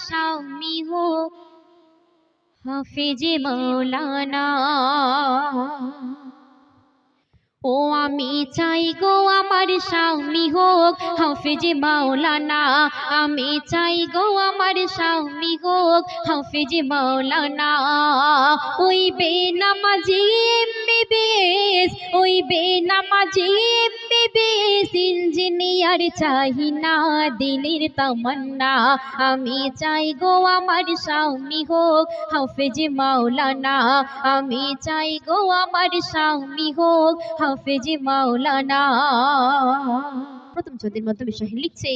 স্বামী হোক হাফিজ মৌলানা ও আমি চাই গো আমার স্বামী হোক হাফিজ মাওলানা আমি চাই গো আমার স্বামী হোক হাফিজ মাওলানা ওই বেনামাজি এমবিবিএস ওই বেনামাজি ইঞ্জিনিয়ার চাই না দিলের তামান্না। আমি চাই গো আমার স্বামী হোক, হাফেজ মাওলানা। আমি চাই গো আমার স্বামী হোক, হাফেজ মাওলানা। প্রথম ছন্দের মাধ্যমে বিষয় লিখছে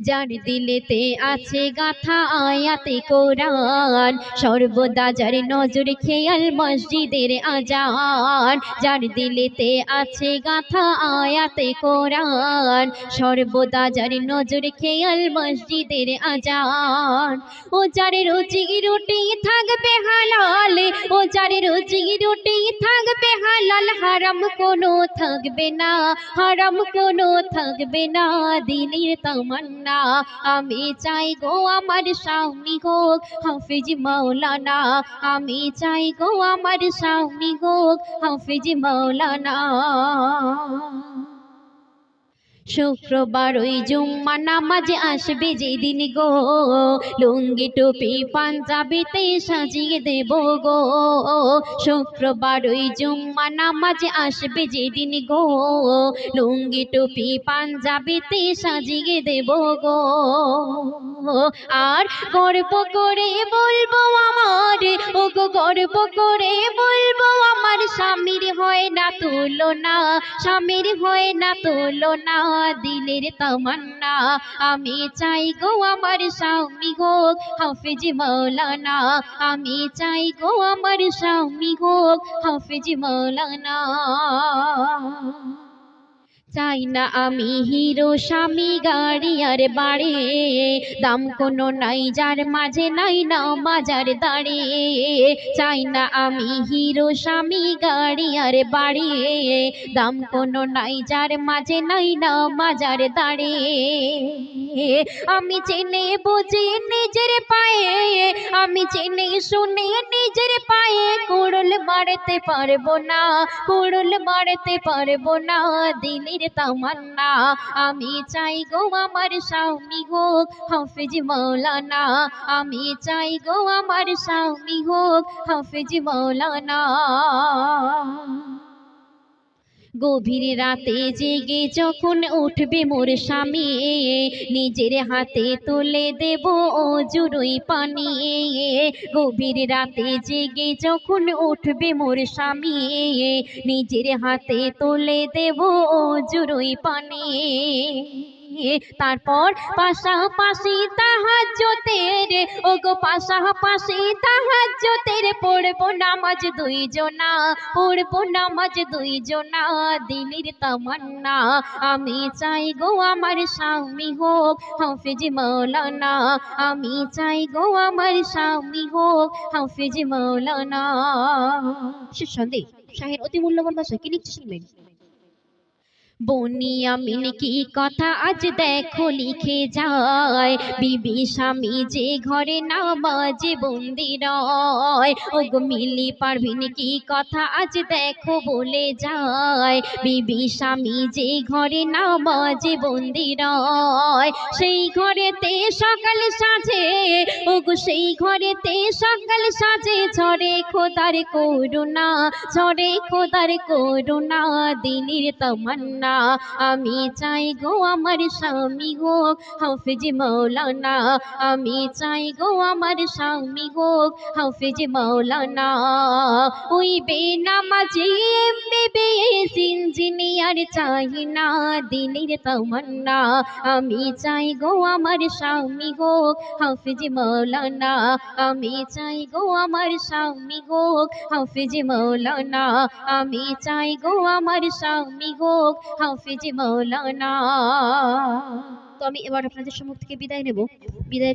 যার দিলেতে আছে গাথা আয়াতে কোরআন। সর্বদা যার নজর খেয়াল মসজিদের আজান। যার দিলেতে আছে গাথা আয়াতে কোরআন। সর্বদা যার নজর খেয়াল মসজিদের আজান। ও যার রুচি রুটি থাকবে হালাল। ও যার রুচি রুটি হারাম কোনো থাকবে না, হারাম কোনো থাকবে না দিনের তামান্না। আমি চাই গো আমার স্বামী হোক হাফিজ মাওলানা। আমি চাই গো আমার স্বামী হোক হাফিজ মাওলানা। শুক্রবার ওই জুম্মা নামাজে আসবে যেদিন গো। লুঙ্গি, টুপি, পাঞ্জাবিতে সাজিয়ে দেব গো। শুক্রবার ওই জুম্মা নামাজে আসবে যেদিন গো। লুঙ্গি, টুপি, পাঞ্জাবিতে সাজিয়ে দেব গো। আর গর্ব করে বলব আমার ও গো গর্ব করে বলব আমার, স্বামীর হয় না তুলনা, স্বামীর হয় না তুলনা। দিলের তামান্না, আমি চাই গো আমার স্বামী হোক হাফেজ মৌলানা, আমি চাই গো আমার স্বামী হোক হাফেজ মৌলানা। চাই না আমি হিরো স্বামী গাড়ি আর বাড়ি। দাম কোনো নাই, যার মাঝে নাই না মাজার দাঁড়িয়ে চাই না আমি হিরো স্বামী গাড়ি আর বাড়ি। দাম কোনো নাই, যার মাঝে নাই না মাজার দাঁড়িয়ে আমি চেনে বুঝে নিজের পায়ে, আমি চেনে শুনে নিজের পায়ে। কুড়ুল মারতে পারব না, কুড়ুল মারতে পারব না দিনের তামান্না, আমি চাই গো আমার স্বামী হোক হাফেজ মৌলানা আমি চাই গো আমার স্বামী হোক হাফেজ মৌলানা গভীর রাতে জেগে যখন উঠবে মোর স্বামী, নিজের হাতে তুলে দেব ও জুরুই পানি। গভীর রাতে জেগে যখন উঠবে মোর স্বামী, নিজের হাতে তুলে দেব ও জুরুই পানি। তারপর পাশাপাশি তাহাজ্জতের ও গো পাশাপাশি তাহাজ্জতের পড়ব নামাজ দুইজনা, পড়ব নামাজ দুইজনা দিলের তামান্না। আমি চাই গো আমার স্বামী হোক হাফিজ মৌলানা আমি চাই গো আমার স্বামী হোক হাফিজ মৌলানা সন্দেহ। শাহের অতি মূল্যবান ভাষা, কি লিখছে শুনবেন বনিয়ামিন কি কথা আজ দেখো লিখে যায়। বিবি স্বামী যে ঘরে নামাজে বন্দি রয়। ও গো মিলি পারভিন কি কথা আজ দেখো বলে যায়। বিবি স্বামী যে ঘরে নামাজে বন্দি রয়। সেই ঘরেতে সকাল সাজে ও গো সেই ঘরেতে সকাল সাজে, ঝরে খোদার করুণা, ঝরে খোদার করুণা, দিনের তামান্না। আমি চাই গো আমার স্বামী হোক হাফিজ মৌলানা আমি চাই গো আমার স্বামী হোক হাফিজ মৌলানা ওই বেনামাজি এমবিবিএস ইঞ্জিনিয়ার চাই না, দিনের তামান্না। আমি চাই গো আমার স্বামী হোক হাফিজ মৌলানা, আমি চাই গো আমার স্বামী হোক হাফিজ মৌলানা, আমি চাই গো আমার স্বামী হোক হাফিজ মৌলানা। তো আমি এবার আপনাদের সম্মুখ থেকে বিদায় নেব। বিদায়